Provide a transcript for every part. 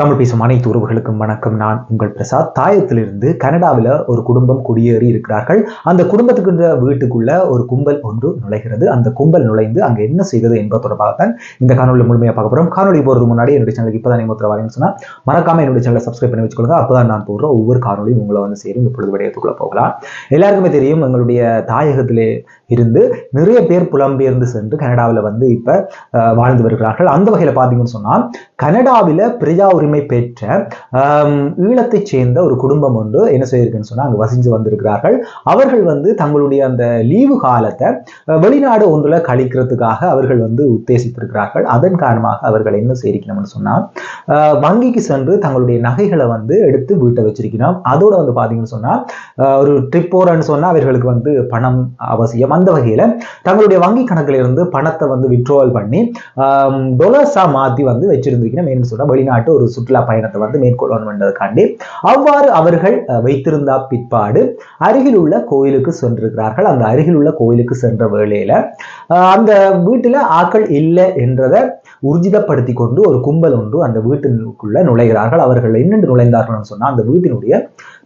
தமிழ் பேசும் அனைத்து உறவுகளுக்கும் வணக்கம். நான் உங்கள் பிரசாத். தாயத்திலிருந்து கனடாவில் ஒரு குடும்பம் குடியேறி இருக்கிறார்கள். அந்த குடும்பத்துக்குன்ற வீட்டுக்குள்ள ஒரு கும்பல் ஒன்று நுழைகிறது. அந்த கும்பல் நுழைந்து அங்கே என்ன செய்தது என்பது தொடர்பாக தான் இந்த காணொலியில் முழுமையாக பார்க்க போகிறோம் காணொலி போகிறது முன்னாடி என்னுடைய சேனலுக்கு இப்போ தான் நீங்கள் வரீங்கன்னு சொன்னால் மறக்காம என்னுடைய சேனலை சப்ஸ்கிரைப் பண்ணி வச்சுக்கொள்ளுங்க. அப்போ தான் நான் போடுற ஒவ்வொரு காணொலியும் உங்களை வந்து சேரும். இப்பொழுது விடயத்துக்குள்ளே போகலாம். எல்லாருக்குமே தெரியும் எங்களுடைய தாயகத்திலே இருந்து நிறைய பேர் புலம்பெயர்ந்து சென்று கனடாவில் வந்து இப்போ வாழ்ந்து வருகிறார்கள். அந்த வகையில் பார்த்தீங்கன்னு சொன்னால் கனடாவில் பிரஜா உரிமை பெற்ற ஈழத்தைச் சேர்ந்த ஒரு குடும்பம் ஒன்று என்ன செய்யிருக்குன்னு சொன்னால் அங்கே வசிஞ்சு வந்திருக்கிறார்கள். அவர்கள் வந்து தங்களுடைய அந்த லீவு காலத்தை வெளிநாடு ஒன்றில் கழிக்கிறதுக்காக அவர்கள் வந்து உத்தேசித்திருக்கிறார்கள். அதன் காரணமாக அவர்கள் என்ன செய்திருக்கணும்னு சொன்னால் வங்கிக்கு சென்று தங்களுடைய நகைகளை வந்து எடுத்து வீட்டை வச்சிருக்கணும். அதோட வந்து பார்த்தீங்கன்னு சொன்னால் ஒரு ட்ரிப் போகிறேன்னு சொன்னால் அவர்களுக்கு வந்து பணம் அவசியம். அந்த வகையில் தங்களுடைய வங்கி கணக்கிலிருந்து பணத்தை வந்து விட்ரோவல் பண்ணி டொலர்ஸாக மாற்றி வந்து வச்சிருந்திருக்கணும் என்னன்னு சொன்னால் வெளிநாட்டு ஒரு சுற்றுலா பயணத்தை வந்து மேற்கொள்ளணும் அவ்வாறு அவர்கள் வைத்திருந்த பிற்பாடு அருகில் உள்ள கோயிலுக்கு சென்றிருக்கிறார்கள். அந்த அருகில் உள்ள கோயிலுக்கு சென்ற வேளையில் அந்த வீட்டில் ஆக்கள் இல்லை என்றதை உறுதிதப்படுத்தி கொண்டு ஒரு கும்பல் ஒன்று அந்த வீட்டினுக்குள்ள நுழைகிறார்கள். அவர்கள் என்னென்று நுழைந்தார்கள் சொன்னால் அந்த வீட்டினுடைய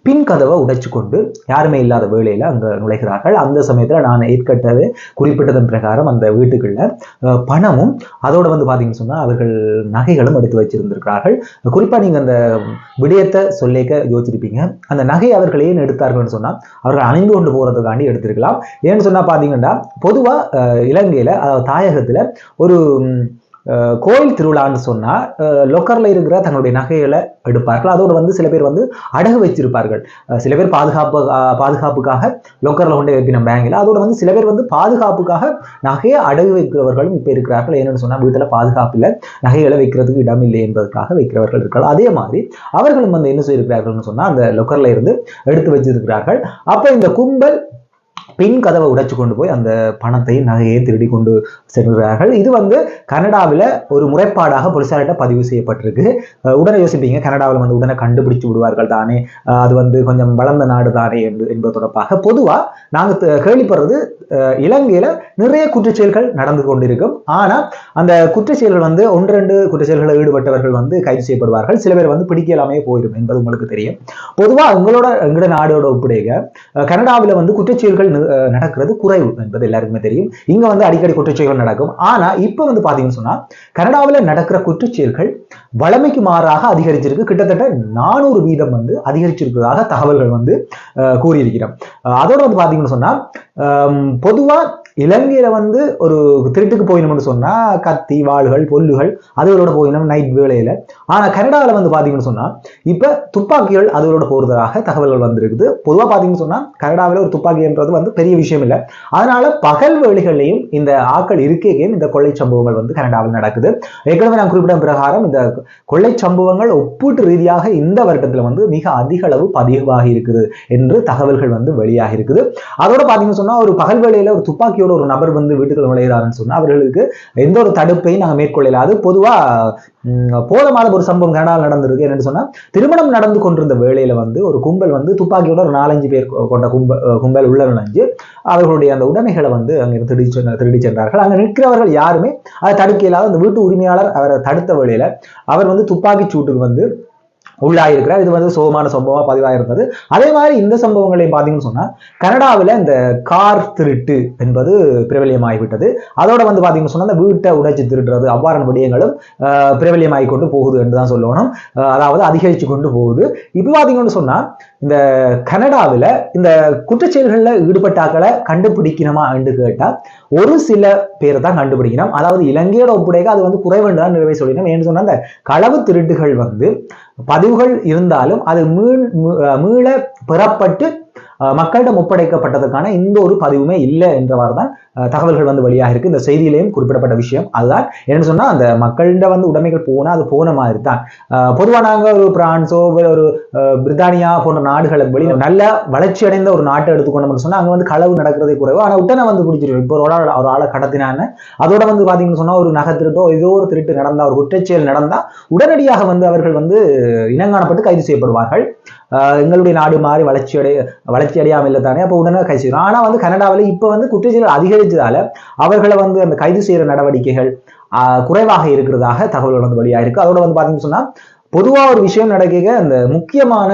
பின் கதவை உடைச்சு கொண்டு யாருமே இல்லாத வேலையில் அங்கே நுழைகிறார்கள். அந்த சமயத்தில் நான் ஏற்கட்டவே குறிப்பிட்டதன் பிரகாரம் அந்த வீட்டுக்குள்ள பணமும் அதோடு வந்து பார்த்தீங்கன்னு சொன்னால் அவர்கள் நகைகளும் எடுத்து வச்சிருந்திருக்கிறார்கள். குறிப்பாக நீங்கள் அந்த விடயத்தை சொல்லிக்க யோசிச்சிருப்பீங்க. அந்த நகை அவர்கள் ஏன் எடுத்தார்கள்னு சொன்னால் அவர்கள் அணிந்து கொண்டு போகிறதுக்காண்டி எடுத்திருக்கலாம். ஏன்னு சொன்னால் பார்த்தீங்கன்னா பொதுவாக இலங்கையில் அதாவது தாயகத்தில் ஒரு கோயில் திருவிழான்னு சொன்னால் லொக்கரில் இருக்கிற தங்களுடைய நகைகளை எடுப்பார்கள். அதோடு வந்து சில பேர் வந்து அடகு வச்சிருப்பார்கள் சில பேர் பாதுகாப்பு பாதுகாப்புக்காக லொக்கரில் கொண்டு வைப்பினம் பேங்கில் அதோடு வந்து சில பேர் வந்து பாதுகாப்புக்காக நகையை அடகு வைக்கிறவர்களும் இப்போ இருக்கிறார்கள். என்னென்னு சொன்னால் வீட்டில் பாதுகாப்பு இல்லை. நகைகளை வைக்கிறதுக்கு இடம் இல்லை என்பதற்காக வைக்கிறவர்கள் இருக்கிறார்கள் அதே மாதிரி அவர்களும் வந்து என்ன செய்திருக்கிறார்கள்னு சொன்னால் அந்த லொக்கரில் இருந்து எடுத்து வச்சிருக்கிறார்கள். அப்போ இந்த கும்பல் பின் கதவை உடைச்சு கொண்டு போய் அந்த பணத்தையும் நகையையும் திருடி கொண்டு செல்கிறார்கள் இது வந்து கனடாவில் ஒரு முறைப்பாடாக போலீசார்கிட்ட பதிவு செய்யப்பட்டிருக்கு. உடனே யோசிப்பீங்க கனடாவில் வந்து உடனே கண்டுபிடிச்சு விடுவார்கள் தானே. அது வந்து கொஞ்சம் வளர்ந்த நாடு தானே என்று என்பது தொடர்பாக. பொதுவாக நாங்கள் கேள்விப்படுறது இலங்கையில் இலங்கையில நிறைய குற்றச்செயல்கள் நடந்து கொண்டிருக்கும். ஆனால் அந்த குற்றச்செயல்கள் வந்து ஒன்று ரெண்டு குற்றச்செயல்களில் ஈடுபட்டவர்கள் வந்து கைது செய்யப்படுவார்கள். சில பேர் வந்து பிடிக்கலாமே போயிடும் என்பது உங்களுக்கு தெரியும். பொதுவாக உங்களோட எங்களோட நாடோட ஒப்புடைக கனடாவில் வந்து குற்றச்செயல்கள் நடக்கிறது குறைவு என்பது எல்லாருக்குமே தெரியும். இங்க வந்து அடிக்கடி குற்றச்செயல்கள் நடக்கும். ஆனா இப்ப வந்து பாத்தீங்கன்னு சொன்னா கனடாவில் நடக்கிற குற்றச்செயல்கள் வளமைக்கு மாறாக அதிகரிச்சிருக்கு. கிட்டத்தட்ட நானூறு வீதம் வந்து அதிகரிச்சிருக்கிறதாக தகவல்கள் வந்து அஹ், கூறியிருக்கிறோம். அதோட வந்து பாத்தீங்கன்னு சொன்னா பொதுவா இலங்கையில வந்து ஒரு திருட்டுக்கு போயினோம்னு சொன்னா கத்தி வாள்கள் பொல்லுகள் அதுகளோட போயினோம் நைட் வேலையில ஆனா கனடாவில் வந்து பாத்தீங்கன்னு சொன்னா இப்ப துப்பாக்கிகள் அதுகளோட போறதாக தகவல்கள் வந்திருக்குது. பொதுவா பாத்தீங்கன்னு சொன்னா கனடாவில் ஒரு துப்பாக்கின்றது வந்து பெரிய விஷயம் இல்லை. அதனால பகல் வேலைகள்லையும் இந்த ஆக்கள் இருக்கையும் இந்த கொள்ளை சம்பவங்கள் வந்து கனடாவில் நடக்குது. ஏற்கனவே நான் குறிப்பிட்ட பிரகாரம் இந்த கொள்ளை சம்பவங்கள் ஒப்பீட்டு ரீதியாக இந்த வருடத்தில் வந்து மிக அதிக அளவு பதிவாகி இருக்குது என்று தகவல்கள் வந்து வெளியாகி இருக்குது. அதோட பாத்தீங்கன்னு சொன்னா ஒரு பகல் வேளையில ஒரு துப்பாக்கியோட ஒரு நபர் வந்து வீட்டுக்குள்ள நுழைகிறாருன்னு சொன்னா அவர்களுக்கு எந்த ஒரு தடுப்பையும் நாங்கள் மேற்கொள்ளல. அது பொதுவா ம், போதமான ஒரு சம்பவம் கனடாவில் நடந்திருக்கு. என்னன்னு சொன்னா திருமணம் நடந்து கொண்டிருந்த வேலையில வந்து ஒரு கும்பல் வந்து துப்பாக்கியோட ஒரு நாலஞ்சு பேர் கொண்ட கும்பல் கும்பல் உள்ள நுழைஞ்சு அவர்களுடைய அந்த உடைமைகளை வந்து அங்கே திருடி சென்ற திருடி சென்றார்கள். அங்கே நிற்கிறவர்கள் யாருமே அதை தடுக்க இல்லாத அந்த வீட்டு உரிமையாளர் அவரை தடுத்த வேளையில அவர் வந்து துப்பாக்கி சூட்டுக்கு வந்து உள்ளாயிருக்கிறார். இது வந்து சோகமான சம்பவமா பதிவாயிருந்தது. அதே மாதிரி இந்த சம்பவங்களையும் பார்த்தீங்கன்னு சொன்னா கனடாவில் இந்த கார் திருட்டு என்பது பிரபலியமாகிவிட்டது. அதோட வந்து பார்த்தீங்கன்னு சொன்னா அந்த வீட்டை உடைச்சு திருடுறது அவ்வாறான விடயங்களும் ஆஹ், பிரபலியமாகி கொண்டு போகுது என்று தான் சொல்லணும். அதாவது அதிகரித்து கொண்டு போகுது. இப்போ பார்த்தீங்கன்னு சொன்னா இந்த கனடாவில் இந்த குற்றச்செயல்களில் ஈடுபட்டாக்களை கண்டுபிடிக்கணுமா என்று கேட்டால் ஒரு சில பேரை தான் கண்டுபிடிக்கணும். அதாவது இலங்கையோட ஒப்புடைக்க அது வந்து குறைவென்று தான் நிறைவே சொல்லிடணும் ஏன்னு சொன்னா அந்த களவு திருட்டுகள் வந்து பதிவுகள் இருந்தாலும் அது மீள் மீள பெறப்பட்டு மக்களிடம் ஒப்படைக்கப்பட்டதற்கான எந்த ஒரு பதிவுமே இல்லை என்றவாறு தான் தகவல்கள் வந்து வெளியாக இருக்கு. இந்த செய்தியிலையும் குறிப்பிடப்பட்ட விஷயம் அதுதான். என்னன்னு சொன்னா அந்த மக்களிட வந்து உடைமைகள் போனா அது போன மாதிரி தான். அஹ், பொதுவா நாங்க ஒரு பிரான்ஸோ ஒரு பிரித்தானியா போன்ற நாடுகளை வெளி நல்ல வளர்ச்சி அடைந்த ஒரு நாட்டை எடுத்துக்கொண்டோம்னு சொன்னா அங்க வந்து களவு நடக்கிறதே குறைவு. ஆனா உடனே வந்து பிடிச்சிருக்கும் இப்போ ஒரு ஆள் ஒரு ஆளை கடத்தினான்னு. அதோட வந்து பாத்தீங்கன்னு சொன்னா ஒரு நகை திருட்டோ ஏதோ ஒரு திருட்டு நடந்தா ஒரு குற்றச்செயல் நடந்தா உடனடியாக வந்து அவர்கள் வந்து இனங்காணப்பட்டு கைது செய்யப்படுவார்கள். எங்களுடைய நாடு மாறி வளர்ச்சி அடைய வளர்ச்சி அடையாமல் இல்லை தானே அப்போ உடனே கைது செய்யணும். ஆனால் வந்து கனடாவில் இப்போ வந்து குற்றச்செயல் அதிகரித்ததால் அவர்களை வந்து அந்த கைது செய்கிற நடவடிக்கைகள் குறைவாக இருக்கிறதாக தகவல் வந்து வழியாக இருக்குது அதோட வந்து பார்த்தீங்கன்னு சொன்னால் பொதுவா ஒரு விஷயம் நடக்க அந்த முக்கியமான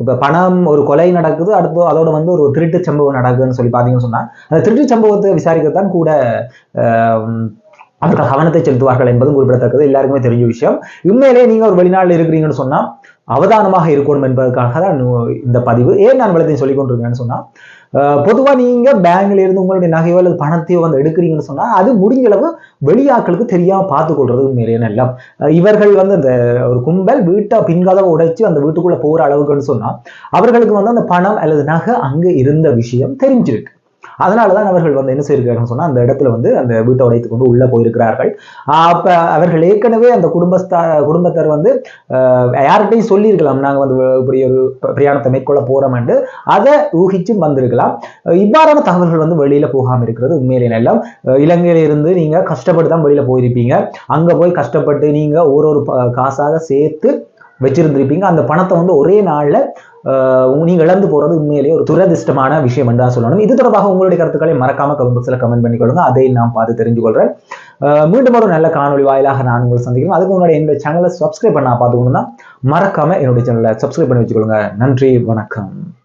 இப்போ பணம் ஒரு கொலை நடக்குது அடுத்து அதோட வந்து ஒரு திருட்டு சம்பவம் நடக்குதுன்னு சொல்லி பார்த்தீங்கன்னு சொன்னா அந்த திருட்டு சம்பவத்தை விசாரிக்கத்தான் கூட ஆஹ் அவர்கள் கவனத்தை செலுத்துவார்கள் என்பதும் குறிப்பிடத்தக்கது. எல்லாருக்குமே தெரிஞ்ச விஷயம். உண்மையிலேயே நீங்க ஒரு வெளிநாட்டில் இருக்கிறீங்கன்னு சொன்னா அவதானமாக இருக்கணும் என்பதற்காக தான் இந்த பதிவு. ஏன் நான் விளத்தையும் சொல்லிக் கொண்டிருக்கேன்னு சொன்னா பொதுவாக பொதுவா நீங்க பேங்க்ல இருந்து உங்களுடைய நகையோ அல்லது பணத்தையோ வந்து எடுக்கிறீங்கன்னு சொன்னா அது முடிஞ்ச அளவு வெளியாட்களுக்கு தெரியாம பார்த்து கொள்றது நல்ல இவர்கள் வந்து அந்த ஒரு கும்பல் வீட்டை பின்கதவை உடைச்சு அந்த வீட்டுக்குள்ள போற அளவுக்குன்னு சொன்னா அவர்களுக்கு வந்து அந்த பணம் அல்லது நகை அங்கே இருந்த விஷயம் தெரிஞ்சிருக்கு. அதனாலதான் அவர்கள் வந்து என்ன செய்யிருக்கிறார்கள் சொன்னா அந்த இடத்துல வந்து அந்த வீட்டை உடைத்து கொண்டு உள்ள போயிருக்கிறார்கள். அப்போ அப்ப அவர்கள் ஏற்கனவே அந்த குடும்பஸ்தா குடும்பத்தர் வந்து ஆஹ் யார்கிட்டையும் சொல்லியிருக்கலாம். நாங்க வந்து இப்படி ஒரு பிரயாணத்தை மேற்கொள்ள போறோம்னு அதை ஊகிச்சும் வந்திருக்கலாம். இவ்வாறான தகவல்கள் வந்து வெளியில போகாம இருக்கிறது உண்மையிலே. எல்லாம் இலங்கையில இருந்து நீங்க கஷ்டப்பட்டு தான் வெளியில போயிருப்பீங்க. அங்க போய் கஷ்டப்பட்டு நீங்க ஒரு ஒரு காசாக சேர்த்து வச்சிருந்திருப்பீங்க. அந்த பணத்தை வந்து ஒரே நாளில் நீங்கள் இழந்து போறது உண்மையிலேயே ஒரு துரதிர்ஷ்டமான விஷயம் என்று தான் சொல்லணும். இது தொடர்பாக உங்களுடைய கருத்துக்களை மறக்காம கமெண்ட் பாக்ஸ்ல கமெண்ட் பண்ணிக்கொள்ளுங்க. அதை நான் பார்த்து தெரிஞ்சு கொள்றேன் ஆஹ் மீண்டும் ஒரு நல்ல காணொளி வாயிலாக நான் உங்களை சந்திக்கிறேன். அதுக்கு முன்னாடி என்னுடைய சேனலை சப்ஸ்கிரைப் பண்ண பார்த்துக்கணும் தான் மறக்காம என்னுடைய சேனலை சப்ஸ்கிரைப் பண்ணி வச்சுக்கொள்ளுங்க. நன்றி வணக்கம்.